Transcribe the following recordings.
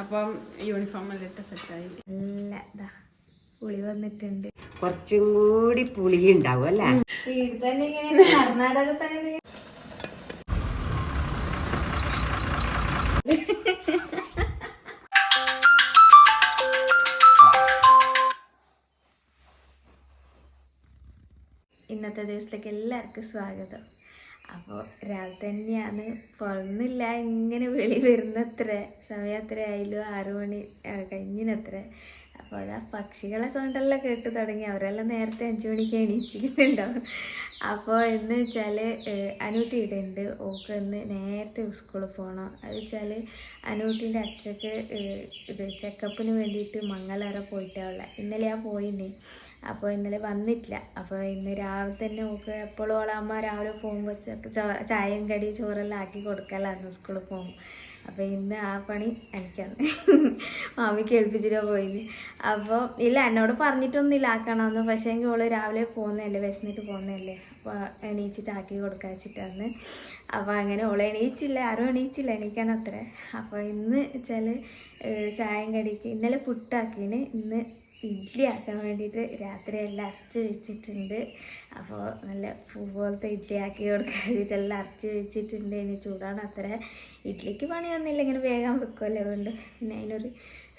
അപ്പം യൂണിഫോം എല്ലാം ഇട്ട് സെറ്റായി നല്ല ഇതാ പുളി വന്നിട്ടുണ്ട്. കുറച്ചും കൂടി പുളി ഉണ്ടാവും അല്ലേ? വീട് തന്നെ ഇങ്ങനെ കർണാടകത്താണ് ഇന്നത്തെ ദിവസത്തിലേക്ക് എല്ലാവർക്കും സ്വാഗതം. അപ്പോൾ രാവിലെ തന്നെയാണ്. പുറന്നില്ല ഇങ്ങനെ വെളി വരുന്നത്ര. സമയം അത്ര ആയാലും ആറു മണി ആ, കഴിഞ്ഞിനത്ര. അപ്പോൾ അതാ പക്ഷികളെ സൗണ്ടെല്ലാം കേട്ട് തുടങ്ങി. അവരെല്ലാം നേരത്തെ അഞ്ചു മണിക്ക് എണീച്ചിരിക്കുന്നുണ്ടാവും അപ്പോൾ എന്ന് വെച്ചാൽ അനൂട്ടി ഉണ്ട്. ഓക്ക് ഇന്ന് നേരത്തെ സ്കൂളിൽ പോകണം അത് വെച്ചാൽ അനൂട്ടിന്റെ അച്ഛക്ക് ഇത് ചെക്കപ്പിന് വേണ്ടിയിട്ട് മംഗലാറ പോയിട്ടാവുള്ള ഇന്നലെ ഞാൻ പോയിനി അപ്പോൾ ഇന്നലെ വന്നിട്ടില്ല. അപ്പോൾ ഇന്ന് രാവിലെ തന്നെ ഓക്ക് എപ്പോഴും ഓളമ്മ രാവിലെ പോകുമ്പോൾ ചായയും കടി ചോറെല്ലാം ആക്കി കൊടുക്കലായിരുന്നു സ്കൂളിൽ പോകും അപ്പോൾ ഇന്ന് ആ പണി എനിക്കന്ന് മാമിക്ക് ഏൽപ്പിച്ചിട്ടാ പോയിന്. അപ്പോൾ ഇല്ല എന്നോട് പറഞ്ഞിട്ടൊന്നുമില്ല ആക്കണമെന്ന്. പക്ഷേ എങ്കിൽ ഓൾ രാവിലെ പോകുന്നതല്ലേ വിശന്നിട്ട് പോകുന്നതല്ലേ. അപ്പോൾ എണീച്ചിട്ട് ആക്കി കൊടുക്കാൻ വെച്ചിട്ടാണ് അപ്പോൾ അങ്ങനെ ഓളെ എണീച്ചില്ല ആരും എണീച്ചില്ല എണീക്കാൻ അത്ര. അപ്പോൾ ഇന്ന് വെച്ചാൽ ചായയും കടിക്ക് ഇന്നലെ പുട്ടാക്കിന്. ഇന്ന് ഇഡ്ഡലി ആക്കാൻ വേണ്ടിയിട്ട് രാത്രി എല്ലാം അരച്ച് വെച്ചിട്ടുണ്ട്. അപ്പോൾ നല്ല പൂ പോലത്തെ ഇഡ്ഡലി ആക്കി കൊടുക്കാൻ വേണ്ടിയിട്ട് എല്ലാം അരച്ച് വെച്ചിട്ടുണ്ട്. ഇനി ചൂടാണ്. അത്ര ഇഡ്ഡലിക്ക് പണിയൊന്നുമില്ല. ഇങ്ങനെ വേഗം വെക്കുമല്ലോ അതുകൊണ്ട്. പിന്നെ അതിനൊരു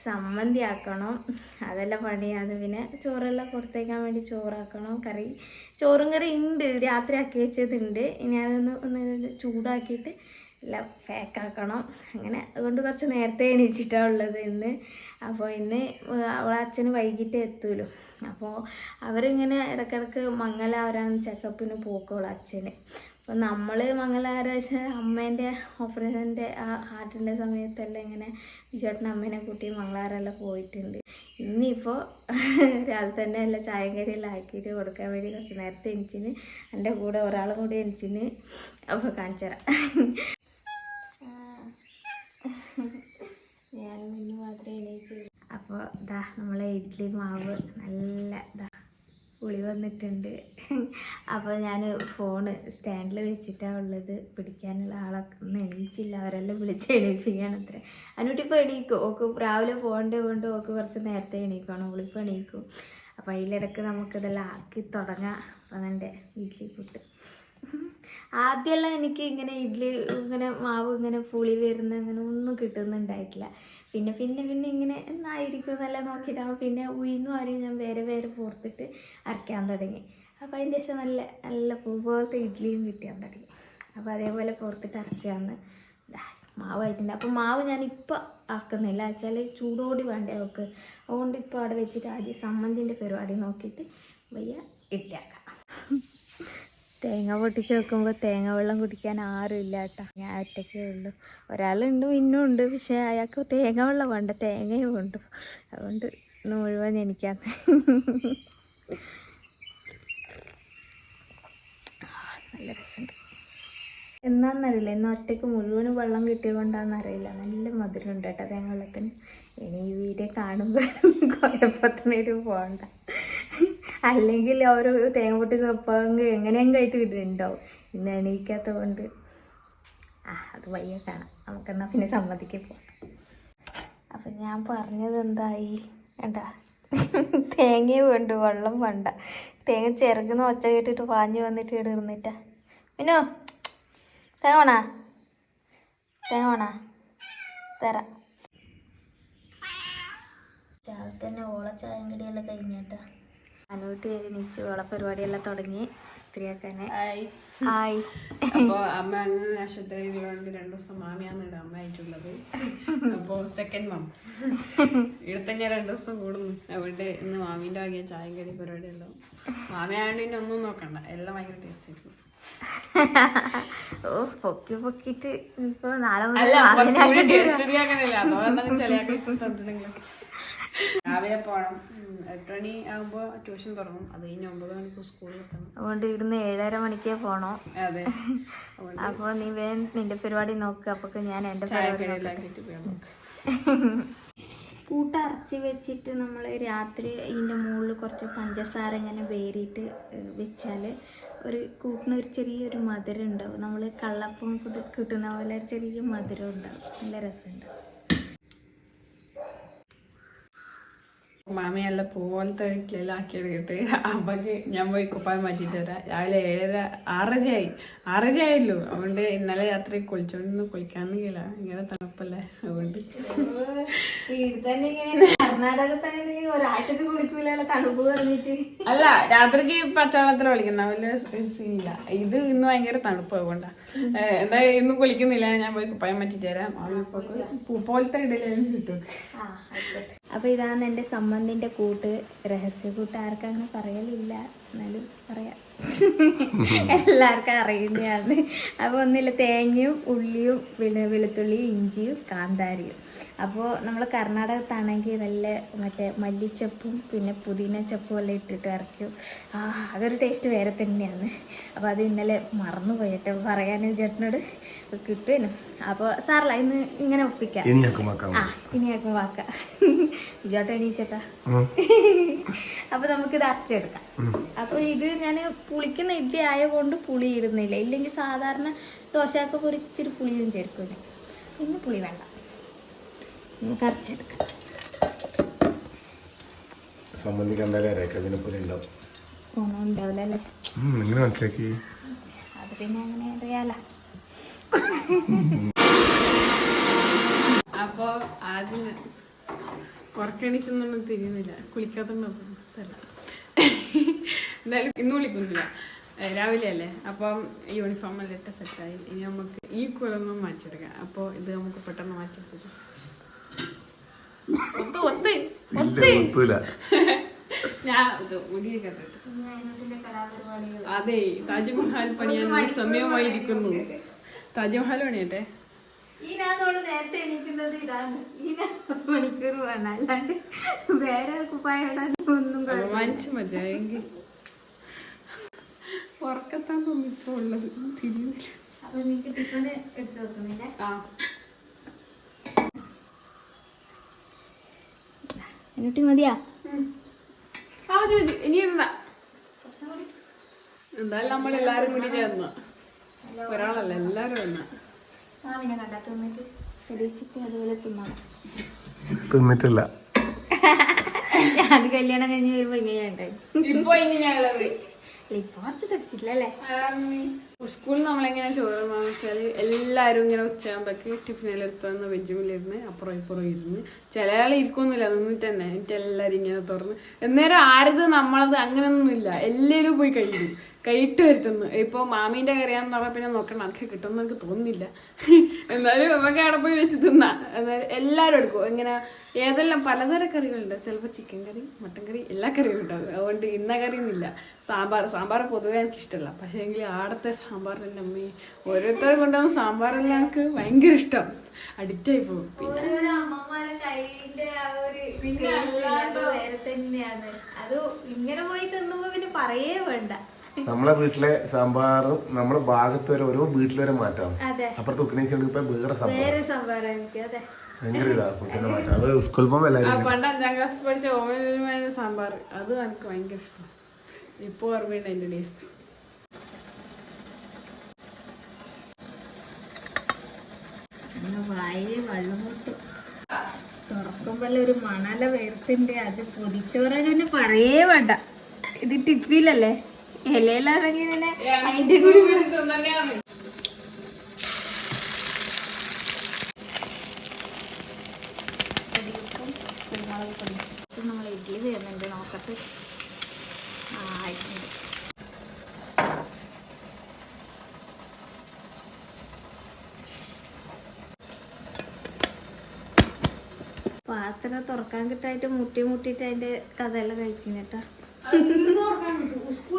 സമ്മന്തി ആക്കണം അതെല്ലാം പണിയാണ് പിന്നെ ചോറെല്ലാം പുറത്തേക്കാൻ വേണ്ടി ചോറാക്കണം. കറി ചോറും കറി ഉണ്ട്. രാത്രി ആക്കി വെച്ചതുണ്ട്. ഇനി അതൊന്ന് ഒന്ന് ചൂടാക്കിയിട്ട് എല്ലാം പാക്കാക്കണം. അങ്ങനെ അതുകൊണ്ട് കുറച്ച് നേരത്തെ എണീച്ചിട്ടാണ് ഉള്ളത് ഇന്ന്. അപ്പോൾ ഇന്ന് അവളെ അച്ഛന് വൈകിട്ട് എത്തുമല്ലോ അപ്പോൾ അവരിങ്ങനെ ഇടക്കിടക്ക് മംഗലാവരാൻ ചെക്കപ്പിന് പോക്കുള്ളൂ അച്ഛന്. അപ്പോൾ നമ്മൾ മംഗലാര അമ്മേന്റെ ഓപ്പറേഷന്റെ ആ ഹാർട്ടിന്റെ സമയത്തെല്ലാം ഇങ്ങനെ ചേട്ടൻ അമ്മേനെ കൂട്ടി മംഗളാരെല്ലാം പോയിട്ടുണ്ട്. ഇനിയിപ്പോൾ രാവിലെ തന്നെ എല്ലാം ചായം കറിയെല്ലാം ആക്കിയിട്ട് കൊടുക്കാൻ വേണ്ടി കുറച്ച് നേരത്തെ എനിച്ചിന് എന്റെ കൂടെ ഒരാളും കൂടി എനിച്ചിന് അപ്പോൾ കാണിച്ചു തരാം ഞാൻ ഇന്ന് മാത്രമേ എണീച്ചുള്ളൂ അപ്പോൾ ഇതാ നമ്മളെ ഇഡ്ഡലി മാവ് നല്ല ഇതാ പുളി വന്നിട്ടുണ്ട്. അപ്പോൾ ഞാൻ ഫോണ് സ്റ്റാൻഡിൽ വെച്ചിട്ടാണ് ഉള്ളത്. പിടിക്കാനുള്ള ആളൊക്കെ ഒന്നും എണീച്ചില്ല. അവരെല്ലാം വിളിച്ച് എണീപ്പിക്കുകയാണ് അത്ര. അനുട്ടി ഇപ്പോൾ എണീക്കും? ഓക്ക് രാവിലെ പോകേണ്ട കൊണ്ട് ഓക്ക് കുറച്ച് നേരത്തെ എണീക്കണം ഓളിപ്പോൾ എണീക്കും. അപ്പോൾ അതിലിടക്ക് നമുക്കിതെല്ലാം ആക്കി തുടങ്ങാം. അപ്പം എന്റെ ഇഡ്ഡലി പുട്ട്. ആദ്യമെല്ലാം എനിക്ക് ഇങ്ങനെ ഇഡ്ഡലി ഇങ്ങനെ മാവ് ഇങ്ങനെ പുളി വരുന്ന അങ്ങനെ ഒന്നും കിട്ടുന്നുണ്ടായിട്ടില്ല. പിന്നെ പിന്നെ പിന്നെ ഇങ്ങനെ എന്നായിരിക്കും നല്ല നോക്കിയിട്ടാകുമ്പോൾ പിന്നെ ഉയിന്നും ആരും ഞാൻ വേറെ വേറെ പോർത്തിട്ട് അരയ്ക്കാൻ തുടങ്ങി. അപ്പോൾ അതിന്റെ ശേഷം നല്ല നല്ല പൂ പോലത്തെ ഇഡ്ഡലിയും കിട്ടാൻ തുടങ്ങി. അപ്പോൾ അതേപോലെ പോർത്തിട്ട് അരച്ചാന്ന് മാവായിട്ടുണ്ട് അപ്പോൾ മാവ് ഞാനിപ്പോൾ ആക്കുന്നില്ല. വെച്ചാൽ ചൂടോടി വേണ്ടേ അവൾക്ക്. അതുകൊണ്ട് ഇപ്പോൾ അവിടെ വെച്ചിട്ട് ആദ്യം സമ്മന്തിന്റെ പരിപാടി നോക്കിയിട്ട് വയ്യ ഇഡ്ഡലിയാക്കാം തേങ്ങ പൊട്ടിച്ച് വെക്കുമ്പോൾ തേങ്ങ വെള്ളം കുടിക്കാൻ ആരും ഇല്ല കേട്ടോ ഞാൻ ഒറ്റയ്ക്കേ ഉള്ളൂ. ഒരാളുണ്ട് ഇന്നും ഉണ്ട് പക്ഷേ അയാൾക്ക് തേങ്ങ വെള്ളം വേണ്ട തേങ്ങയും ഉണ്ട് അതുകൊണ്ട് ഇന്ന് മുഴുവൻ എനിക്കാന്ന്. നല്ല രസമുണ്ട്. എന്നാന്നറിയില്ല ഇന്ന് ഒറ്റയ്ക്ക് മുഴുവനും വെള്ളം കിട്ടിയത് കൊണ്ടാണെന്നറിയില്ല നല്ല മധുരമുണ്ട് കേട്ടോ തേങ്ങ വെള്ളത്തിന്. ഇനി ഈ വീഡിയോ കാണുമ്പോൾ കുഴപ്പത്തിനൊരു പോകണ്ട അല്ലെങ്കിൽ ഓരോ തേങ്ങ പൊട്ടി എങ്ങനെയും എങ്ങനെയെങ്കിലും കിട്ടുന്നുണ്ടാവും. ഇന്ന് എണീക്കാത്ത കൊണ്ട് ആ അത് വയ്യ കാണാം. നമുക്കെന്നാൽ പിന്നെ സമ്മതിക്ക് പോകാം അപ്പം ഞാൻ പറഞ്ഞത് എന്തായി? വേണ്ട തേങ്ങ വേണ്ട വെള്ളം വേണ്ട. തേങ്ങ ചിറകുന്ന ഒച്ച കേട്ടിട്ട് പാഞ്ഞു വന്നിട്ട് ഇവിടെ ഇരുന്നിട്ടാ. പിന്നോ തേങ്ങണാ വേണാ? തേങ്ങ വേണാ? തരാം. രാവിലെ തന്നെ ഓളച്ചായം കിടിയെല്ലാം കഴിഞ്ഞേട്ടാ. അനൂട്ടി എണീച്ച് പരിപാടി പരിപാടിയെല്ലാം തുടങ്ങി സ്ത്രീയാക്കാനെ ഹായ്. അപ്പോൾ അമ്മ അങ്ങ് ആശുപത്രി രണ്ടു ദിവസം മാമിയാണ് ഇവിടെ അമ്മ ആയിട്ടുള്ളത് അപ്പോൾ സെക്കൻഡ് മാം ഇവിടെ തന്നെ രണ്ടു ദിവസം കൂടുന്നു അവിടെ ഇന്ന് മാമീന്റെ ആകെ ചായം കറി പരിപാടിയെല്ലാം. മാമയായതുകൊണ്ട് ഇനി ഒന്നും നോക്കണ്ട. എല്ലാം ഭയങ്കര ടേസ്റ്റ് ആയിരുന്നു ഓ പൊക്കി പൊക്കിട്ട് ഇപ്പൊ നാളെ രാവിലെ പോകണം ഉം, എട്ട് മണി ആകുമ്പോൾ ട്യൂഷൻ തുടങ്ങും. അത് കഴിഞ്ഞ് ഒമ്പത് മണിക്ക് സ്കൂളിൽ എത്തണം. അതുകൊണ്ട് ഇവിടുന്ന് ഏഴര മണിക്കേ പോണോ. അതെ. അപ്പോൾ നീ വേ നിന്റെ പരിപാടി നോക്കുക അപ്പൊ ഞാൻ എന്റെ പോയാൽ കൂട്ട അരച്ച് വെച്ചിട്ട് നമ്മൾ രാത്രി ഇതിന്റെ മുകളിൽ കുറച്ച് പഞ്ചസാര ഇങ്ങനെ വേറിയിട്ട് വെച്ചാൽ ഒരു കൂട്ടിന് ഒരു ചെറിയൊരു മധുരം ഉണ്ടാവും. നമ്മൾ കള്ളപ്പം കിട്ടുന്ന പോലെ ഒരു ചെറിയ മധുരം ഉണ്ടാവും. നല്ല രസമുണ്ട്. മാമിയെല്ലാം പോലത്തെ വീട്ടിലെല്ലാം എടുത്തിട്ട് അമ്മയ്ക്ക് ഞാൻ പോയി കുപ്പായ മാറ്റിയിട്ട് വരാം. രാവിലെ ഏഴര ആറരയായി. ആറരയായല്ലോ. അതുകൊണ്ട് ഇന്നലെ രാത്രി കുളിച്ചോണ്ട് കുളിക്കാന്നില്ല ഇങ്ങനെ തണുപ്പല്ലേ? അതുകൊണ്ട്. ഒരാഴ്ചക്ക് കുളിക്കൂലല്ലോ തണുപ്പ് പറഞ്ഞിട്ട്. അല്ല രാത്രിക്ക് പച്ചവെള്ളത്തിൽ വിളിക്കുന്ന വലിയ സീനില്ല ഇത് ഇന്ന് ഭയങ്കര തണുപ്പ് അതുകൊണ്ടാ. എന്താ എന്തായാലും ഇന്ന് കുളിക്കുന്നില്ല ഞാൻ പോയി കുപ്പായം പറ്റിട്ട് തരാം പോലത്തെ ഇടയിലും കിട്ടും അപ്പൊ ഇതാണ് എന്റെ സമ്മന്തിന്റെ കൂട്ട്. രഹസ്യ കൂട്ട് ആർക്കങ്ങനെ പറയലില്ല. എന്നാലും പറയാം. എല്ലാവർക്കും അറിയുന്നതാണ്. അപ്പൊ ഒന്നില്ല തേങ്ങയും ഉള്ളിയും പിന്നെ വെളുത്തുള്ളിയും ഇഞ്ചിയും കാന്താരിയും. അപ്പോൾ നമ്മൾ കർണാടകത്താണെങ്കിൽ നല്ല മറ്റേ മല്ലിച്ചപ്പും പിന്നെ പുതിന ചപ്പും എല്ലാം ഇട്ടിട്ട് ഇറക്കും. ആ അതൊരു ടേസ്റ്റ് വേറെ തന്നെയാണ്. അപ്പോൾ അത് ഇന്നലെ മറന്നു പോയിട്ട്. പറയാനും ചേട്ടനോട് കിട്ടുവേനു. അപ്പോൾ സാറല്ല ഇന്ന് ഇങ്ങനെ ഒപ്പിക്കാം. ആ ഇനി ആക്കും വാക്ക. ഇജോട്ട് എണീച്ചേട്ടാ. അപ്പൊ നമുക്കിത് അരച്ചെടുക്കാം. അപ്പോൾ ഇത് ഞാൻ പുളിക്കുന്ന ഇഡ്ഡി ആയതുകൊണ്ട് പുളി ഇടുന്നില്ല ഇല്ലെങ്കിൽ സാധാരണ ദോശയൊക്കെ പൊരിച്ചൊരു പുളിയും ചേർക്കും. ഇന്ന് പുളി വേണ്ട. നമുക്ക് അരച്ചെടുക്കാം സംബന്ധി കണ്ടാലേ അറിയാം പിന്നെ പോലെ ഉണ്ടാവും ഒന്നും ഉണ്ടാവില്ല അല്ലേ മനസ്സിലാക്കി? അത് പിന്നെ അങ്ങനെ അറിയാലോ. അപ്പൊ ആദ്യം ഉറക്കണിച്ചൊന്നും തിരിയുന്നില്ല. കുളിക്കാത്തോണ്ട് എന്തായാലും ഇന്ന് കുളിക്കുന്നില്ല. രാവിലെ അല്ലേ? അപ്പം യൂണിഫോം എല്ലാം ഇട്ട സെറ്റായി ഇനി നമുക്ക് ഈ കുലൊന്നും മാറ്റിയെടുക്കാം. അപ്പോൾ ഇത് നമുക്ക് പെട്ടെന്ന് മാറ്റിയെടുത്തു ഒത്ത് ഒത്ത് ഇല്ല ഒത്ത് ഒത്തൂല ഞാൻ ഇത് മുടിയൊക്കെ ഇട്ടിട്ട്. അതെ താജ്മഹൽ പണിയാൻ സമയമായിരിക്കുന്നു താജ്മഹൽ പണിയട്ടെ? ഈ നാളോട് നേരത്തെ എണീക്കുന്നത്? ഇതാണ്. ഈ മണിക്കൂർ വേണം. അല്ലാണ്ട് വേറെ ഒന്നും വാങ്ങിച്ചു മതിയായെങ്കിൽ ഉറക്കത്താണ് ഇപ്പൊ ഉള്ളത്? തിരിഞ്ഞില്ല. അപ്പൊ നിനക്ക് ടിഫിന് എടുത്തു വെക്കുന്നില്ല? ആ. എന്നിട്ട് മതിയാ. എന്തായാലും നമ്മൾ എല്ലാരും കൂടി ചേർന്ന് ഒരാളല്ല എല്ലാരും വന്ന. തിന്നിട്ടില്ല. ഞാൻ കല്യാണം കഴിഞ്ഞ് വരുമ്പോ ഇങ്ങനെ ഉണ്ടായി ഇപ്പൊ ഇനി ഞങ്ങളത് ഇപ്പൊ കുറച്ച് തെച്ചിട്ടില്ലല്ലേ സ്കൂളിൽ നമ്മളെങ്ങനെ ചോറ് വാങ്ങിച്ചാൽ എല്ലാവരും ഇങ്ങനെ ഉച്ചയാകുമ്പോഴേക്ക് ടിഫിനിലെടുത്ത് വന്ന് വെജുമിലിരുന്ന് അപ്പുറം ഇപ്പുറം ഇരുന്ന് ചില ആൾ ഇരിക്കൊന്നുമില്ല നിന്നിട്ട് തന്നെ. എന്നിട്ട് എല്ലാവരും ഇങ്ങനെ തുറന്ന്. എന്നേരം ആരത് നമ്മളത് അങ്ങനെയൊന്നുമില്ല. എല്ലാവരും പോയി കഴിക്കും. കൈയിട്ട് വരുത്തുന്നു. ഇപ്പൊ മാമീന്റെ കറിയാന്ന് പറഞ്ഞാൽ പിന്നെ നോക്കണം അതൊക്കെ കിട്ടുമെന്ന് എനിക്ക് തോന്നുന്നില്ല. എന്നാലും നമുക്ക് അവിടെ പോയി വെച്ച് തിന്നാ. എല്ലാവരും എടുക്കും. ഇങ്ങനെ ഏതെല്ലാം പലതരം കറികളുണ്ട്. ചിലപ്പോൾ ചിക്കൻ കറി മട്ടൻ കറി എല്ലാ കറിയും ഉണ്ടാവും. അതുകൊണ്ട് ഇന്ന കറിയൊന്നുമില്ല. സാമ്പാർ സാമ്പാർ പൊതുവെ എനിക്ക് ഇഷ്ടമല്ല. പക്ഷേ എങ്കിൽ ആടത്തെ സാമ്പാറിന്റെ അമ്മ. ഓരോരുത്തരെ കൊണ്ടുവന്ന സാമ്പാറെല്ലാം എനിക്ക് ഭയങ്കര ഇഷ്ടം. അഡിക്റ്റായി പോകും. പിന്നെ? അത് ഇങ്ങനെ പോയി തിന്നുമ്പോ പിന്നെ പറയേ വേണ്ട. നമ്മളെ വീട്ടിലെ സാമ്പാറും നമ്മളെ ഭാഗത്ത് വരെ ഓരോ വീട്ടിൽ വരെ മാറ്റാം അപ്പുറത്ത് ഉക്കണിച്ചുണ്ട് ഇപ്പൊ വേറെ സാമ്പാർ ഭയങ്കര ഇതാ കുട്ടീനെ മാറ്റാം. അത് സ്കൂൾ പോകുമ്പോൾ എല്ലാവരും പണ്ട് അഞ്ചാം ക്ലാസ് പഠിച്ച ഓമന സാമ്പാർ അത് എനിക്ക് ഭയങ്കര ഇഷ്ടം. ഇപ്പോൾ ഓർമ്മയുണ്ട് അതിന്റെ ടേസ്റ്റ് വായിൽ വെള്ളം മുട്ടും തുറക്കുമ്പോൾ ഒരു മണല വേർത്തുണ്ട് അത് പൊതിച്ചോറ പിന്നെ പറയേ വേണ്ട. ഇത് ടിപ്പിലല്ലേ ഇലയിലാണെങ്കിൽ ഇങ്ങനെ അതിന്റെ കൂടി നമ്മൾ ഇഡ്ഡലി വരുന്നുണ്ട് നോക്കട്ടെ. ആ ആയിട്ടുണ്ട്. പാത്രം തുറക്കാൻ കിട്ടായിട്ട് മുട്ടി മുട്ടിട്ട് അതിന്റെ കഥയെല്ലാം കഴിച്ചിട്ടാ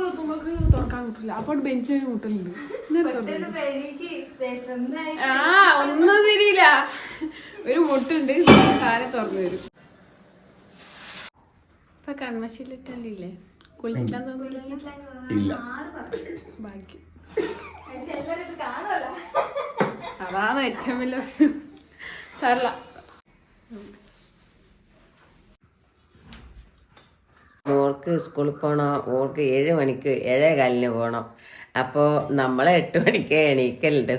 സ്കൂളെത്തുമ്പോൾ തുറക്കാൻ കിട്ടില്ല അപ്പോൾ ബെഞ്ചിന് മുട്ടലുണ്ട് ആ ഒന്നും തിരിയില്ല. ഒരു മുട്ടുണ്ട്. കാലം തുറന്നു തരും. ഇപ്പൊ കൺമശിലിട്ടല്ലേ കുളിച്ചിട്ടാൻ തോന്നില്ല ബാക്കി അതാണ് ഏറ്റവും വലിയ പ്രശ്നം. സാരല്ല. മോൾക്ക് സ്കൂളിൽ പോകണം മോൾക്ക് ഏഴ് മണിക്ക് ഏഴേ കാലിന് പോകണം അപ്പോൾ നമ്മൾ എട്ട് മണിക്ക് എണീക്കലുണ്ട്.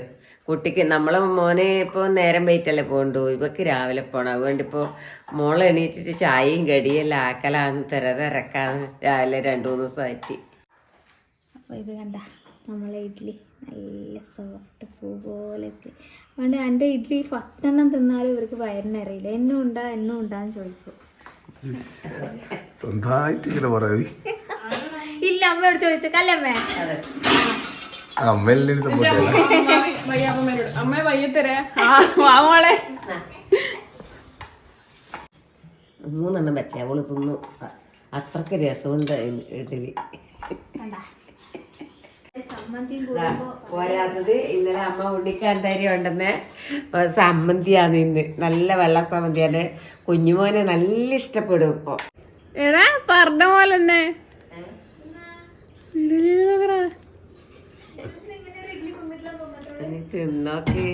കുട്ടിക്ക് നമ്മളെ മോനെ ഇപ്പോൾ നേരം വൈറ്റല്ലേ പോകണ്ടു? ഇവക്ക് രാവിലെ പോകണം അതുകൊണ്ട് ഇപ്പോൾ മോളെ എണീറ്റിട്ട് ചായയും കടിയെല്ലാം ആക്കലാന്ന് തിര തിരക്കാന്ന് രാവിലെ രണ്ടു മൂന്ന് ദിവസമായിട്ട് അപ്പോൾ ഇത് കണ്ട നമ്മളെ ഇഡ്ഡലി നല്ല സോഫ്റ്റ് പൂ പോലെയൊക്കെ അതുകൊണ്ട് എന്റെ ഇഡ്ഡലി പത്തെണ്ണം തിന്നാലും ഇവർക്ക് വയറിനറിയില്ല. എന്നും ഉണ്ടാ എന്നും ഉണ്ടാന്ന് ചോദിക്കും. സ്വന്തമായിട്ട് ഇങ്ങനെ പറയാതി ഇല്ല അമ്മയോട് ചോദിച്ചു കല്ലമ്മേ അമ്മയല്ലേ സംഭവിച്ചല്ല വയ്യാപ്പമ്മേനോട് അമ്മ വയ്യത്തരേ. ആ മോളെ. മൂന്നെണ്ണം വെച്ച. അവൾ തിന്നു. അത്രയ്ക്ക് രസമുണ്ട് ഇഡ്ഡലി. പോരാത്തത് ഇന്നലെ അമ്മ ഉണ്ണിക്കാന്താരി ഉണ്ടെന്ന്. സമ്മന്തിയാണ് ഇന്ന് നല്ല വെള്ള സമ്മന്തിയാണ് കുഞ്ഞുമോനെ നല്ല ഇഷ്ടപ്പെടും ഇപ്പൊ. എടാ പറഞ്ഞ പോലെ തന്നെ തിന്നോക്ക്.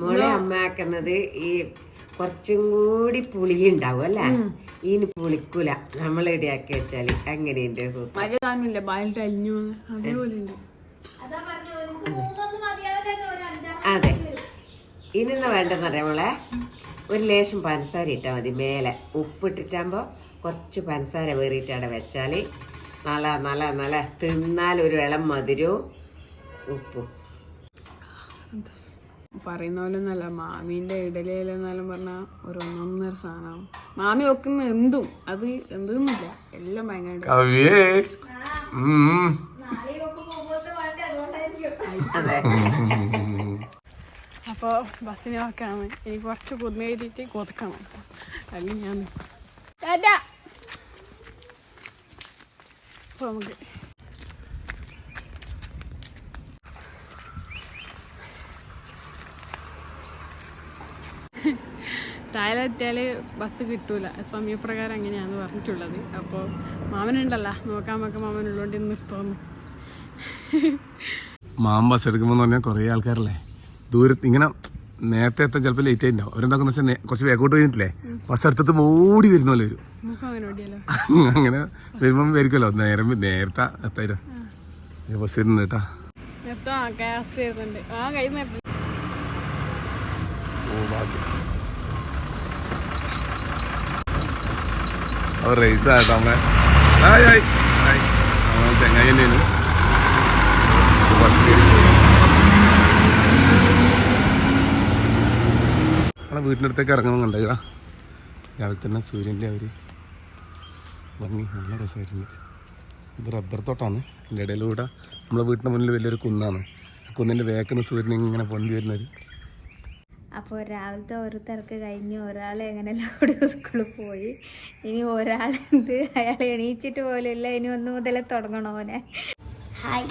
മോളെ അമ്മയാക്കുന്നത് ഈ കുറച്ചും കൂടി പുളി ഉണ്ടാവും അല്ലേ ഇനി പുളിക്കൂല. നമ്മൾ ഇടയാക്കി വെച്ചാൽ അങ്ങനെയുണ്ട് സൂപ്പർ ഇനി അറിയാം മോളെ? ഒരു ലേശം പഞ്ചസാര ഇട്ടാൽ മതി. മേലെ ഉപ്പിട്ടിട്ടാകുമ്പോൾ കുറച്ച് പഞ്ചസാര വേറിയിട്ട് അവിടെ വെച്ചാൽ നല്ല നല്ല നല്ല തിന്നാൽ ഒരു ഇളം മധുരവും ഉപ്പും. പറയുന്ന പോലെ നല്ല മാമീന്റെ ഇടലെല്ലാം പറഞ്ഞാൽ ഒരു ഒന്നൊന്നര സാധനം. മാമി വെക്കുന്ന എന്തും അത് എന്തൊന്നുമില്ല. എല്ലാം ഭയങ്കര. അതെ. അപ്പോൾ ബസ്സിന് വെക്കാണ് എനിക്ക് കുറച്ച് പുതുമ എഴുതിയിട്ട് കൊതുക്കണം. അങ്ങനെയാണ്. ഞാൻ ടാറ്റാ. അപ്പോൾ നമുക്ക് താഴെത്തിയാൽ ബസ് കിട്ടൂല. സമയപ്രകാരം അങ്ങനെയാണ് പറഞ്ഞിട്ടുള്ളത്. അപ്പോൾ മാമനുണ്ടല്ലോ. നോക്കാൻ നോക്കാൻ മാമനുള്ളതുകൊണ്ട് ഇന്ന് തോന്നുന്നു മാം ബസ് എടുക്കുമ്പോൾ പറഞ്ഞാൽ കുറേ ആൾക്കാരല്ലേ? ദൂരത്ത് ഇങ്ങനെ നേരത്തെ എത്താൻ ചിലപ്പോൾ ലേറ്റ് ആയിട്ടുണ്ടാവും അവരെന്താക്കുന്ന വെച്ചാൽ കുറച്ച് വേഗോട്ട് കഴിഞ്ഞിട്ടില്ലേ? ബസ് അടുത്തത് ഓടി വരുന്ന പോലെ വരും. അങ്ങനെ വരുമ്പം വരിക്കുമല്ലോ നേരം നേരത്തെ എത്തായിരം ബസ് വരുന്നുണ്ട് കേട്ടാ. അവർ റേസ് ആട്ടോ നമ്മൾ ചെങ്ങായി തന്നെയാണ് ബസ് കയറി പോയി നമ്മളെ അടുത്തേക്ക് ഇറങ്ങണം കണ്ടേക്കാ രാവിലെ തന്നെ സൂര്യന്റെ അവർ ഭംഗി. നല്ല രസമായിരുന്നു. ഇത് റബ്ബർ തോട്ടാണ്. ഇതിന്റെ ഇടയിലൂടെ നമ്മളെ വീട്ടിന്റെ മുന്നിൽ വലിയൊരു കുന്നാണ്. ആ കുന്നിന്റെ വേക്കുന്ന സൂര്യൻ ഇങ്ങനെ പൊന്തി വരുന്നൊരു അപ്പോൾ രാവിലത്തെ ഒരു തിരക്ക് കഴിഞ്ഞ് ഒരാൾ എങ്ങനെ അവിടെ സ്കൂളിൽ പോയി? ഇനി ഒരാളുണ്ട്. അയാൾ എണീച്ചിട്ട് പോലും ഇല്ല. ഇനി ഒന്ന് മുതലേ തുടങ്ങണോനെ അവനെ ഹായ്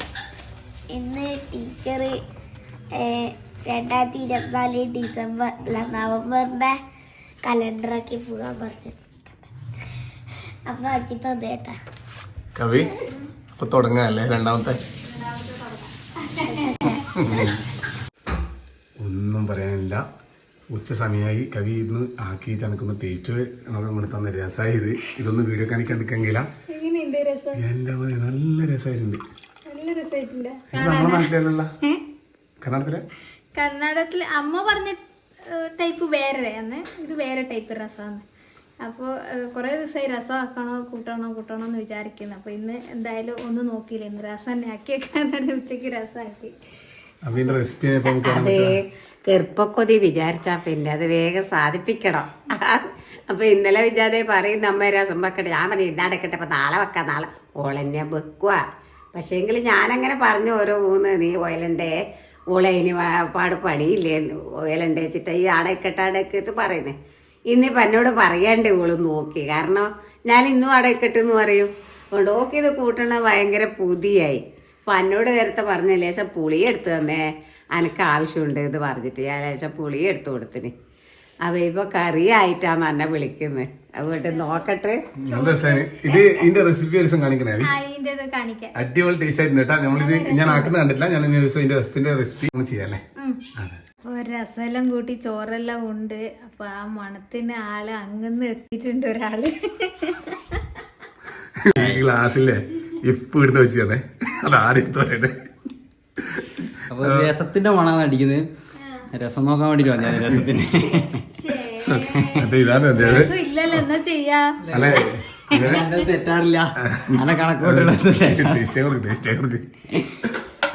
ഇന്ന് ടീച്ചർ രണ്ടായിരത്തി ഇരുപത്തിനാല് ഡിസംബർ അല്ല നവംബറിന്റെ കലണ്ടറൊക്കെ പോകാൻ പറഞ്ഞു. അമ്മ ആക്കി തന്നേട്ടാ കവി അപ്പൊ തുടങ്ങാല്ലേ രണ്ടാമത്തെ? ഒന്നും പറയാനില്ല. ഉച്ച സമയമായി കവി ഇന്ന് ആക്കിയിട്ട് എനിക്കൊന്ന് ടേസ്റ്റ് നമുക്ക് കൊണ്ട് തന്ന രസമായത് ഇതൊന്ന് വീഡിയോ എങ്ങനെയുണ്ട് രസം? എന്റെ പോലെ നല്ല രസമായിട്ടുണ്ട് നമ്മളെ നാട്ടിലല്ല കർണാടകത്തിലെ? കർണാടകത്തിൽ അമ്മ പറഞ്ഞ ടൈപ്പ് വേറെയാണ് ഇത് വേറെ ടൈപ്പ് രസമാണ് അപ്പോൾ കുറേ ദിവസമായി രസമാക്കണോ കൂട്ടണോ കൂട്ടണോ എന്ന് വിചാരിക്കുന്നു. അപ്പോൾ ഇന്ന് എന്തായാലും ഒന്ന് നോക്കിയില്ല. ഇന്ന് രസം തന്നെ ആക്കി വെക്കാൻ ഉച്ചയ്ക്ക് രസമാക്കി അതെ കെർപ്പക്കൊതി വിചാരിച്ചാ പിന്നെ അത് വേഗം സാധിപ്പിക്കണം. അപ്പൊ ഇന്നലെ വിചാരിച്ചേ പറയും നമ്മ രസം വെക്കട്ടെ. ഞാൻ പറഞ്ഞു ഇന്ന അടക്കട്ടെ അപ്പൊ നാളെ വെക്കാം നാളെ. ഓളെന്നെ വെക്കുക പക്ഷേങ്കിൽ ഞാനങ്ങനെ പറഞ്ഞു ഓരോ മൂന്ന് നീ ഓയിലണ്ടേ ഓളെ ഇനി പാട് പണിയില്ലേ? ഓയിലണ്ടേ വെച്ചിട്ട് ഈ അടക്കട്ടെ പറയുന്നത് ഇന്നിപ്പം എന്നോട് പറയണ്ടേ ഓൾ നോക്കി. കാരണം ഞാൻ ഇന്നും അടക്കട്ടെ എന്ന് പറയും. അതുകൊണ്ട് ഓക്കെ ഇത് കൂട്ടണ ഭയങ്കര പുതിയായി. അപ്പം എന്നോട് നേരത്തെ പറഞ്ഞ ലേശം പുളി എടുത്തു തന്നേ. എനിക്ക് ആവശ്യമുണ്ട് എന്ന് പറഞ്ഞിട്ട്. ഞാൻ ലേശം പുളി എടുത്തു കൊടുത്തിന്. അവ ഇപ്പോൾ കറിയായിട്ടാണ് എന്നെ വിളിക്കുന്നത് അതുകൊണ്ട് നോക്കട്ടെ. നല്ല രസമാണ്. ഇത് ഇതിന്റെ റെസിപ്പി ഒരു ദിവസം കാണിക്കണേ അഭി? അതിന്റെ ഇത് കാണിക്കാം. അടിപൊളി ടേസ്റ്റ് ആയിട്ടുണ്ട് കേട്ടാ. നമ്മളിത് ഞാൻ ആക്കുന്ന കണ്ടിട്ടില്ല. ഞാൻ ഇനി ഒരു ദിവസം ഇതിന്റെ റെസിപ്പി ഒന്ന് ചെയ്യാല്ലേ അതെ. അപ്പോൾ രസമെല്ലാം കൂട്ടി ചോറെല്ലാം ഉണ്ട് അപ്പൊ ആ മണത്തിന് ആൾ അങ്ങന്ന് എത്തിയിട്ടുണ്ട് ഒരാൾ. ഈ ഗ്ലാസ്സില്ലേ ഇപ്പൊ ഇടുന്ന വെച്ച് തന്നെ. അത് ആദ്യം അപ്പൊ രസത്തിന്റെ മണാണ് അടിക്കുന്നത്. രസം നോക്കാൻ വേണ്ടി വന്നത് രസത്തിന്. ഇതാണ് അതെ ഇല്ലല്ലോ എന്നാ ചെയ്യാ? അല്ലെ? എന്റെ തെറ്റാറില്ല. അങ്ങനെ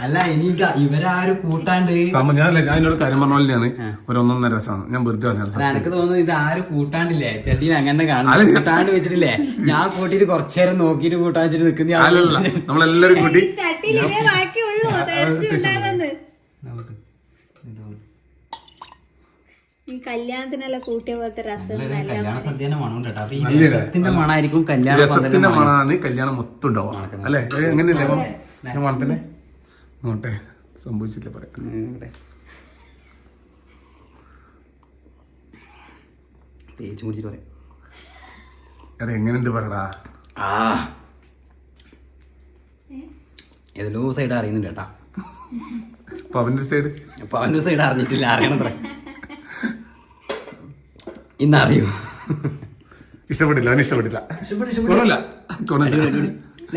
അല്ല ഇനി ഇവരാരും കൂട്ടാണ്ട്. ഞാനല്ലേ ഞാൻ എന്നോട് കാര്യം പറഞ്ഞ പോലെയാണ് ഒരു ഒന്നൊന്നര രസമാണ് ഞാൻ വെറുതെ പറഞ്ഞു പറഞ്ഞ തോന്നുന്നു ഇത് ആരും കൂട്ടാണ്ടില്ലേ? ചെടിയിൽ അങ്ങനെ അല്ല, കാണുന്നത് കൂട്ടാണ്ട് വെച്ചിട്ടില്ലേ? ഞാൻ കൂട്ടിട്ട് കുറച്ചേരം നോക്കിട്ട് കൂട്ടാൻ വെച്ചിട്ട് നിൽക്കുന്ന അല്ലല്ല നമ്മളെല്ലാരും കൂട്ടി ചട്ടിയിൽ ഈ കല്യാണത്തിനെല്ലാം കൂട്ടിയ പോലത്തെ രസം കല്യാണ സദ്യന്റെ മണം കേട്ടോ. അപ്പൊ ഈ നല്ല രസത്തിന്റെ കല്യാണ രസത്തിന്റെ മണാണ് കല്യാണം മൊത്തം ഉണ്ടാവുക അല്ലെ? എങ്ങനെയല്ലേ? മണത്തിന്റെ? നോട്ടെ. സംഭവിച്ചില്ല പറയാം. തേച്ച് കുടിച്ചിട്ട് പറയാം. എടാ എങ്ങനെയുണ്ട് പറടാ? ആ. ഏതെല്ലോ സൈഡ് അറിയുന്നുണ്ട് കേട്ടാ. പവന്റെ അവന്റെ സൈഡ് പവന്റെ അവന്റെ സൈഡ് അറിഞ്ഞിട്ടില്ല അറിയണത്ര. ഇന്നറിയൂ? ഇഷ്ടപ്പെട്ടില്ല അവന് ഇഷ്ടപ്പെട്ടില്ല.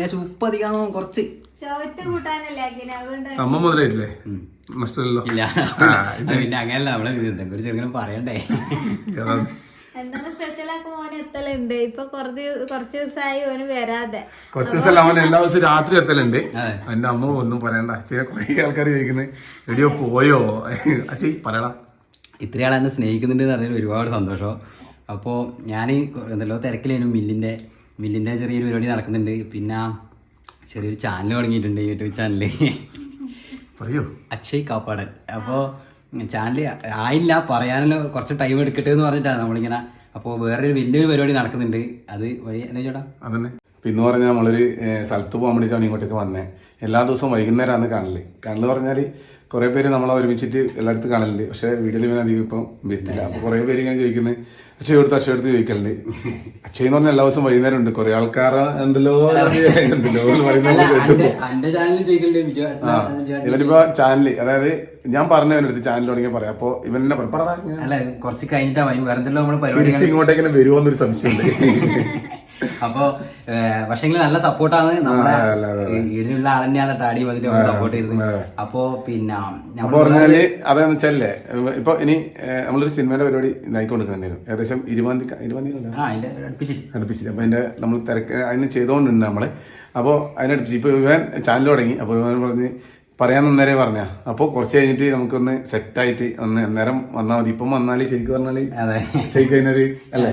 സമ്മം ഉപ്പ് അധികം കുറച്ച്. സംഭവം മുതലായിട്ടില്ലേ? പിന്നെ അങ്ങനല്ല നമ്മളെ എന്തെങ്കിലും ചെറുങ്ങനെ പറയണ്ടേ? എന്തെങ്കിലും സ്പെഷ്യൽ ഓന് എത്തലുണ്ട്. ഇപ്പൊ കുറച്ച് കുറച്ച് ദിവസമായി ഓന് വരാതെ. കുറച്ച് ദിവസം അവൻ എല്ലാ ദിവസവും രാത്രി എത്തലുണ്ട്. എന്റെ അമ്മ ഒന്നും പറയണ്ട. അച്ഛനെ കുറെ ആൾക്കാർ ചോദിക്കുന്നത് എടിയോ പോയോ? അച്ഛൻ പറയടാ. ഇത്രയാളെ എന്നെ സ്നേഹിക്കുന്നുണ്ട് എന്ന് പറഞ്ഞാൽ ഒരുപാട് സന്തോഷം. അപ്പോൾ ഞാൻ എന്തല്ലോ തിരക്കിലായിരുന്നു. മില്ലിന്റെ മില്ലിന്റെ ചെറിയൊരു പരിപാടി നടക്കുന്നുണ്ട്. പിന്നെ ചെറിയൊരു ചാനൽ തുടങ്ങിയിട്ടുണ്ട്. യൂട്യൂബ് ചാനൽ പറയൂ. അക്ഷയ് കാപ്പാടൻ. അപ്പോൾ ചാനൽ ആയില്ല. പറയാനല്ലോ കുറച്ച് ടൈം എടുക്കട്ടെ എന്ന് പറഞ്ഞിട്ടാണ് നമ്മളിങ്ങനെ അപ്പോൾ വേറൊരു വലിയൊരു പരിപാടി നടക്കുന്നുണ്ട്. അത് വഴി എന്താ ചേട്ടാ? അതന്നെ. പിന്നെ പറഞ്ഞാൽ നമ്മളൊരു സ്ഥലത്ത് പോകാൻ വേണ്ടിയിട്ടാണ് ഇങ്ങോട്ടേക്ക് വന്നത് എല്ലാ ദിവസവും വൈകുന്നേരമാണ് കാണൽ. കാണൽ പറഞ്ഞാൽ കുറെ പേര് നമ്മളെ ഒരുമിച്ചിട്ട് എല്ലായിടത്തും കാണലുണ്ട്. പക്ഷെ വീട്ടിൽ ഇവൻ അധികം ഇപ്പം വരുന്നില്ല. അപ്പൊ കുറെ പേര് ഇങ്ങനെ ചോദിക്കുന്നത് അക്ഷയ എടുത്ത് അക്ഷയ എടുത്ത് ചോദിക്കലുണ്ട്? അക്ഷയ് എന്ന് പറഞ്ഞാൽ എല്ലാ ദിവസവും വൈകുന്നേരം ഉണ്ട്. കുറെ ആൾക്കാർ എന്തല്ലോ എന്തല്ലോ ഇവരിപ്പോ ഇവനിപ്പോ ചാനൽ അതായത് ഞാൻ പറഞ്ഞു അവനടുത്ത് ചാനൽ തുടങ്ങിയ പറയാം. അപ്പൊ ഇവൻ എന്നെ കുറച്ച് കഴിഞ്ഞിട്ടാ വേറെ എന്തെല്ലോ പരിപാടി തിരിച്ച് സംശയമുണ്ട്. അപ്പൊ പക്ഷെങ്കിൽ നല്ല സപ്പോർട്ടാണ് നമ്മുടെ വീടിനുള്ള ആൾ തന്നെയാണ് ടാടി വന്നിട്ട് സപ്പോർട്ട് ചെയ്തത്. അപ്പൊ പിന്നെ അപ്പൊ പറഞ്ഞാൽ അതെന്ന് വെച്ചാലേ ഇപ്പൊ ഇനി നമ്മളൊരു സിനിമയുടെ പരിപാടി നയിക്കൊണ്ടിരുന്നു ഏകദേശം ഇരുപതാം തീയതി ഇരുപതാം തീയതി ആ അതിന്റെ അടുപ്പിച്ചിട്ട്. അടുപ്പിച്ചിട്ട്. അപ്പൊ അതിന്റെ നമ്മൾ തിരക്ക് അതിന് ചെയ്തോണ്ടിരുന്നു നമ്മൾ. അപ്പോൾ അതിനടുപ്പിച്ച്. ഇപ്പൊ ഇവൻ ചാനൽ തുടങ്ങി. അപ്പൊ ഇവൻ പറഞ്ഞ് പറയാൻ നേരെ പറഞ്ഞ. അപ്പോൾ കുറച്ച് കഴിഞ്ഞിട്ട് നമുക്കൊന്ന് സെറ്റ് ആയിട്ട് ഒന്ന് അന്നേരം വന്നാൽ മതി. ഇപ്പം വന്നാൽ ശരിക്കും പറഞ്ഞാൽ ശരിക്കും. അല്ല?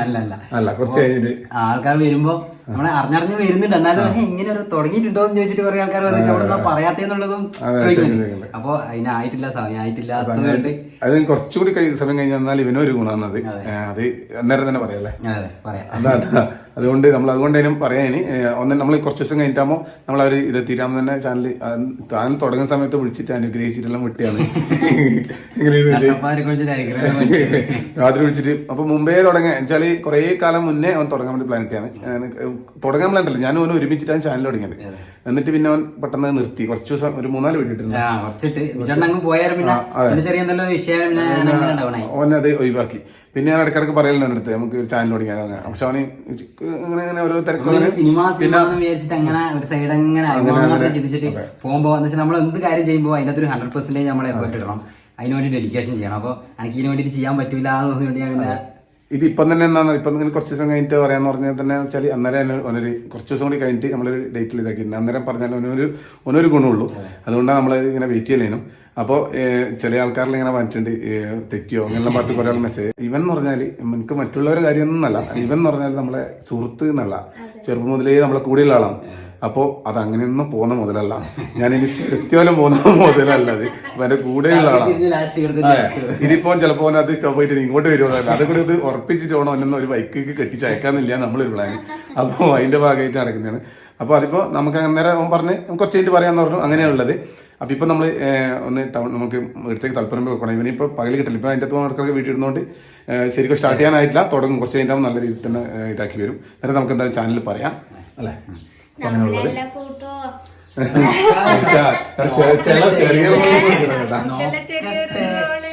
അല്ല അല്ല കുറച്ച് കഴിഞ്ഞിട്ട്. ആൾക്കാർ വരുമ്പോ നമ്മളെ അറിഞ്ഞറിഞ്ഞ് വരുന്നുണ്ട്. എന്നാലും എങ്ങനെ ഇങ്ങനെ ഒരു തുടങ്ങിയിട്ടുണ്ടോ എന്ന് ചോദിച്ചിട്ട് കുറെ ആൾക്കാർ വന്നിട്ട് പറയാത്തെന്നുള്ളതും ചോദിക്കുന്നുണ്ട്. അപ്പൊ അതിനായിട്ടില്ല സമയമായിട്ടില്ല അത് കുറച്ചുകൂടി സമയം കഴിഞ്ഞാൽ വന്നാൽ ഇവനും ഒരു ഗുണമാണത് അത്. അന്നേരം തന്നെ പറയല്ലേ അതെ പറയാം. അതാ അതാ. അതുകൊണ്ട് നമ്മൾ പറയാൻ പറയാൻ ഒന്ന് നമ്മൾ കുറച്ച് ദിവസം കഴിഞ്ഞിട്ടാകുമ്പോൾ നമ്മൾ അവർ ഇത് തീരാൻ തന്നെ ചാനൽ താൻ തുടങ്ങുന്ന സമയത്ത് വിളിച്ചിട്ട് അനുഗ്രഹിച്ചിട്ടെല്ലാം വിട്ടിയാണ്. നാട്ടിൽ വിളിച്ചിട്ട് അപ്പൊ മുമ്പേ തുടങ്ങാൻ വെച്ചാൽ കുറെ കാലം മുന്നേ അവൻ തുടങ്ങാൻ വേണ്ടി പ്ലാൻ ഇട്ടാണ് തുടങ്ങാൻ പ്ലാൻ ഇല്ല. ഞാൻ അവന് ഒരുമിച്ചിട്ടാണ് ചാനൽ തുടങ്ങിയത്. എന്നിട്ട് പിന്നെ അവൻ പെട്ടെന്ന് നിർത്തി. കുറച്ച് ദിവസം ഒരു മൂന്നാൽ വീട്ടിട്ടുണ്ട് അവൻ ഒഴിവാക്കി. പിന്നെ ഞാൻ ഇടക്കിടക്ക് പറയലുണ്ട് എന്റെ അടുത്ത് നമുക്ക് ചാനൽ തുടങ്ങിയാൽ പക്ഷെ അവന് ഇങ്ങനെ അങ്ങനെ ഓരോ തിരക്കുകൾ സിനിമ അങ്ങനെ ഒരു സൈഡ് അങ്ങനെ ചിന്തിച്ചിട്ട് പോകുമ്പോൾ നമ്മൾ എന്ത് കാര്യം ചെയ്യുമ്പോൾ അതിനകത്ത് ഒരു ഹൺഡ്രഡ് പെർസെന്റേജ് നമ്മൾ എഫേർട്ട് ഇടണം. അതിന് വേണ്ടി ഡെഡിക്കേഷൻ ചെയ്യണം. അപ്പോൾ എനിക്ക് ഇതിനു വേണ്ടിയിട്ട് ചെയ്യാൻ പറ്റില്ല എന്ന് വേണ്ടി ഞാൻ പിന്നെ ഇത് ഇപ്പം തന്നെ എന്താണ്? ഇപ്പം ഇങ്ങനെ കുറച്ച് ദിവസം കഴിഞ്ഞിട്ട് പറയാന്ന് പറഞ്ഞാൽ തന്നെ വെച്ചാൽ അന്നേരം അതിന് ഓനൊരു കുറച്ച് ദിവസം കൂടി കഴിഞ്ഞിട്ട് നമ്മളൊരു ഡേറ്റിൽ ഇതാക്കിയിട്ടുണ്ട്. അന്നേരം പറഞ്ഞാൽ ഒന്നൊരു ഒന്നൊരു ഗുണമുള്ളൂ. അതുകൊണ്ടാണ് നമ്മൾ ഇങ്ങനെ വെയിറ്റ് ചെയ്യലേനും. അപ്പോൾ ചില ആൾക്കാരിൽ ഇങ്ങനെ പറഞ്ഞിട്ടുണ്ട് തെറ്റിയോ അങ്ങനെയുള്ള പാട്ട് കുറേ ആൾ മെസ്സേജ് ഇവൻ എന്ന് പറഞ്ഞാൽ എനിക്ക് മറ്റുള്ളവരുടെ കാര്യമൊന്നും അല്ല ഇവൻ എന്ന് പറഞ്ഞാൽ നമ്മളെ സുഹൃത്ത് എന്നല്ല. ചെറുപ്പം മുതലേ നമ്മളെ കൂടെയുള്ള ആളാണ്. അപ്പോൾ അത് അങ്ങനെയൊന്നും പോകുന്ന മുതലല്ല. ഞാൻ ഇനി കൃത്യോലം പോകുന്ന മുതലല്ല അത് അപ്പൊ എന്റെ കൂടെയുള്ള ആളാണ് ഇതിപ്പോൾ ചിലപ്പോൾ അത്. ചോപ്പായിട്ട് ഇങ്ങോട്ട് വരുമോ അത് കൂടി ഇത് ഉറപ്പിച്ചിട്ട് പോകണം അല്ലെന്ന് ഒരു ബൈക്ക് കെട്ടിച്ചയക്കാന്നില്ല നമ്മളൊരു പ്ലാൻ അപ്പോൾ അതിന്റെ ഭാഗമായിട്ട് നടക്കുന്നതാണ്. അപ്പോൾ അതിപ്പോ നമുക്ക് അന്നേരം അവൻ പറഞ്ഞ് കുറച്ച് കഴിഞ്ഞിട്ട് പറയാന്ന് പറഞ്ഞു. അങ്ങനെയാണുള്ളത് അപ്പൊ ഇപ്പൊ നമ്മൾ ഒന്ന് ടൗൺ നമുക്ക് ഇടത്തേക്ക് തൽപ്പരം വെക്കണം. ഇവന് ഇവനിപ്പോ പകൽ കിട്ടില്ല. ഇപ്പൊ അതിന്റെ അകത്ത് ഇടക്കൊക്കെ വീട്ടിൽ ഇരുന്നുകൊണ്ട് ശരിക്കും സ്റ്റാർട്ട് ചെയ്യാനായിട്ടില്ല. തുടങ്ങും. കുറച്ച് കഴിഞ്ഞിട്ടാകുമ്പോൾ നല്ല രീതിയിൽ തന്നെ ഇതാക്കി വരും. എന്നിട്ട് നമുക്ക് എന്തായാലും ചാനലിൽ പറയാം. അല്ലേ? അങ്ങനെയുള്ളത് ചില ചെറിയ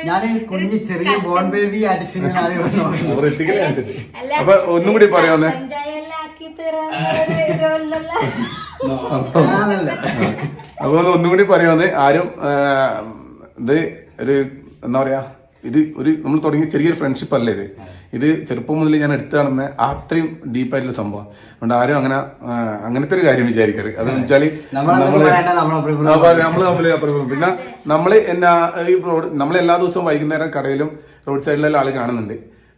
ഞാൻ കുഞ്ഞ് ചെറിയ ബോൺ ബേബി അഡിഷൻ അപ്പൊ ഒന്നും കൂടി പറയാവുന്നേ അപ്പൊ ഒന്നും കൂടി അതുപോലെ ഒന്നുകൂടി പറയാന്ന് ആരും ഇത് ഒരു എന്താ പറയാ ഇത് ഒരു നമ്മൾ തുടങ്ങിയ ചെറിയൊരു ഫ്രണ്ട്ഷിപ്പ് അല്ലേ ഇത്? ഇത് ചെറുപ്പം മുതൽ ഞാൻ എടുത്തു നടന്ന അത്രയും ഡീപ്പായിട്ടുള്ള സംഭവം. അതുകൊണ്ട് ആരും അങ്ങനെ അങ്ങനത്തെ ഒരു കാര്യം വിചാരിക്കരുത്. അതെന്ന് വെച്ചാൽ നമ്മൾ തമ്മിൽ പിന്നെ നമ്മൾ എന്നാ ഈ റോഡ് നമ്മൾ എല്ലാ ദിവസവും വൈകുന്നേരം കടയിലും റോഡ് സൈഡിലെല്ലാം ആൾ കാണുന്നുണ്ട്.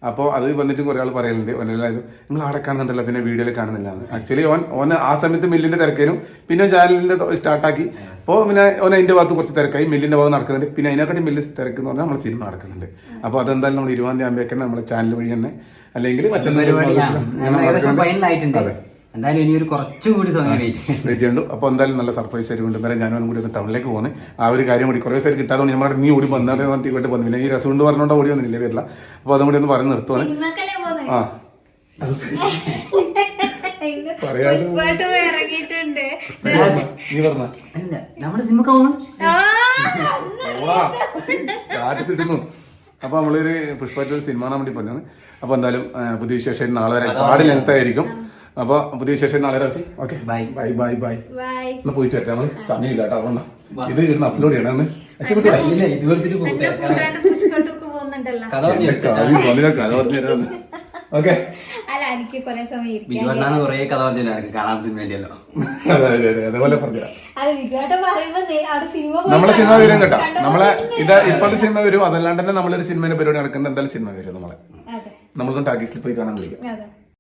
അപ്പോൾ അത് വന്നിട്ട് കുറെ ആൾ പറയലുണ്ട്. ഓനെല്ലാവരും നിങ്ങൾ അവിടെ കാണുന്നുണ്ടല്ലോ പിന്നെ വീഡിയോയിൽ കാണുന്നില്ല ആക്ച്വലി ഓൻ ഓൻ ആ സമയത്ത് മില്ലിന്റെ തിരക്കേനും പിന്നെ ചാനലിന്റെ സ്റ്റാർട്ടാക്കി. അപ്പോൾ പിന്നെ ഓൻ അതിന്റെ ഭാഗത്ത് കുറച്ച് തിരക്കായി. മില്ലിന്റെ ഭാഗം നടക്കുന്നുണ്ട്. പിന്നെ അതിനെക്കാട്ടി മില്ല് തിരക്ക് എന്ന് പറഞ്ഞാൽ നമ്മൾ സിനിമ നടക്കുന്നുണ്ട്. അപ്പോൾ അതെന്തായാലും നമ്മൾ ഇരുപതാം തീയതി ആകുമ്പോഴേക്കും നമ്മുടെ ചാനൽ വഴി തന്നെ അല്ലെങ്കിൽ മറ്റൊന്നും ഫൈനലായിട്ടുണ്ട് എന്തായാലും ഇനി ഒരു കുറച്ചും കൂടി സമയം വെയിറ്റ് വെയിറ്റ് ചെയ്യണ്ടു അപ്പോൾ എന്തായാലും നല്ല സർപ്രൈസ് ആയിട്ട് വീണ്ടും ഞാൻ ഞാനും കൂടി ഒന്ന് ടൗണിലേക്ക് പോകുന്നത് ആ ഒരു കാര്യം കൂടി കുറേ ദിവസം കിട്ടാതെ നമ്മുടെ നീ ഓടി വന്നിട്ട് വന്നിട്ട് ഇങ്ങോട്ട് പിന്നെ ഈ രസം കൊണ്ട് പറഞ്ഞോണ്ട് ഓടി വന്നില്ല വരില്ല അപ്പോൾ അതും കൂടി ഒന്ന് പറഞ്ഞ് നിർത്തുവാണ്. പോകുന്നത് ആ. നീ പറഞ്ഞ അല്ല നമ്മുടെ സിമ്മൊക്കെ പോകുന്നു ആ, സ്റ്റാറ്റസ് അപ്പോൾ അപ്പൊ നമ്മളൊരു പുഷ്പാറ്റ് സിനിമ കാണാൻ വേണ്ടി പറഞ്ഞത് അപ്പൊ എന്തായാലും പുതിയ വിശേഷം നാളെ വരെ പാട് ലെങ്ത് ആയിരിക്കും അപ്പൊ പുതിയ വിശേഷം നാളെ വെച്ച് okay. Bye. Bye bye bye. എന്നാ പോയിട്ട് വരാം നമ്മൾ? സമയമില്ല കേട്ടോ അതുകൊണ്ടാ ഇത് ഇടുന്ന് അപ്ലോഡ് ചെയ്യണം ഓക്കെ. അല്ല എനിക്ക് കൊറേ സമയം അതേപോലെ സിനിമ നമ്മളെ സിനിമ വരും കേട്ടോ. നമ്മളെ ഇത് ഇപ്പോഴത്തെ സിനിമ വരും. അതല്ലാണ്ട് തന്നെ നമ്മളൊരു സിനിമേന്റെ പരിപാടി നടക്കുന്നുണ്ട്. എന്തായാലും സിനിമ വരും നമ്മളെ. അതെ. നമ്മളൊന്നും ടാക്കീസിൽ പോയി കാണാൻ വിളിക്കാം. അതെ.